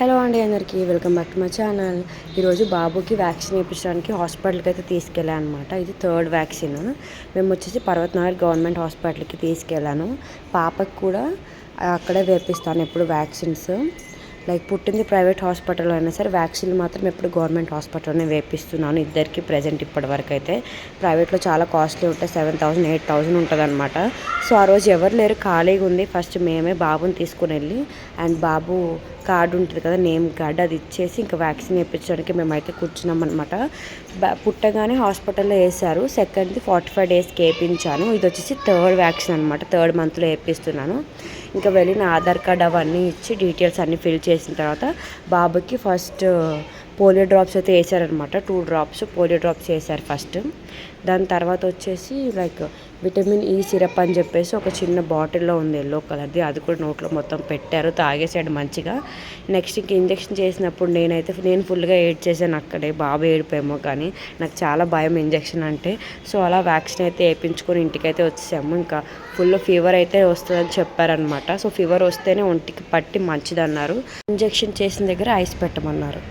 Hello అండి అందరికీ welcome back to my channel. ఈరోజు బాబుకి వ్యాక్సిన్ వేయించడానికి హాస్పిటల్కి అయితే తీసుకెళ్ళాను అనమాట ఇది థర్డ్ వ్యాక్సిన్. మేము వచ్చేసి పర్వతనగర్ గవర్నమెంట్ హాస్పిటల్కి తీసుకెళ్ళాను. పాపకి కూడా అక్కడే వేపిస్తాను ఎప్పుడు వ్యాక్సిన్స్. లైక్ పుట్టింది ప్రైవేట్ హాస్పిటల్లో అయినా సరే వ్యాక్సిన్ మాత్రం ఎప్పుడు గవర్నమెంట్ హాస్పిటల్లోనే వేపిస్తున్నాను. ఇద్దరికి ప్రజెంట్ ఇప్పటివరకు అయితే. ప్రైవేట్లో చాలా కాస్ట్లీ ఉంటాయి. సెవెన్ థౌసండ్ ఎయిట్ థౌసండ్ ఉంటుంది అనమాట సో ఆ రోజు ఎవరు లేరు ఖాళీగా ఉంది. ఫస్ట్ మేమే బాబుని తీసుకుని వెళ్ళి అండ్ బాబు కార్డు ఉంటుంది కదా నేమ్ కార్డు అది ఇచ్చేసి ఇంకా వ్యాక్సిన్ వేయించడానికి మేమైతే కూర్చున్నాం అనమాట పుట్టగానే హాస్పిటల్లో వేశారు. సెకండ్ది ఫార్టీ ఫైవ్ డేస్కి వేయించాను. ఇది వచ్చేసి థర్డ్ వ్యాక్సిన్ అనమాట థర్డ్ మంత్లో వేపిస్తున్నాను. ఇంకా వెళ్ళిన ఆధార్ కార్డ్ అవన్నీ ఇచ్చి డీటెయిల్స్ అన్నీ ఫిల్ చేసిన తర్వాత బాబుకి ఫస్ట్ పోలియో డ్రాప్స్ అయితే వేసారనమాట. టూ డ్రాప్స్ పోలియో డ్రాప్స్ వేసారు ఫస్ట్. దాని తర్వాత వచ్చేసి లైక్ విటమిన్ ఈ సిరప్ అని చెప్పేసి ఒక చిన్న బాటిల్లో ఉంది ఎల్లో కలర్ది. అది కూడా నోట్లో మొత్తం పెట్టారు తాగేసాడు మంచిగా. నెక్స్ట్ ఇంక ఇంజెక్షన్ చేసినప్పుడు నేనైతే నేను ఫుల్గా ఏడ్ చేశాను అక్కడే. బాబు ఏడిపోయామో కానీ నాకు చాలా భయం ఇంజెక్షన్ అంటే. సో అలా వ్యాక్సిన్ అయితే వేయించుకొని ఇంటికైతే వచ్చేసాము. ఇంకా ఫుల్ ఫీవర్ అయితే వస్తుందని చెప్పారనమాట. సో ఫీవర్ వస్తేనే ఒంటికి పట్టి మంచిదన్నారు. ఇంజెక్షన్ చేసిన దగ్గర ఐస్ పెట్టమన్నారు.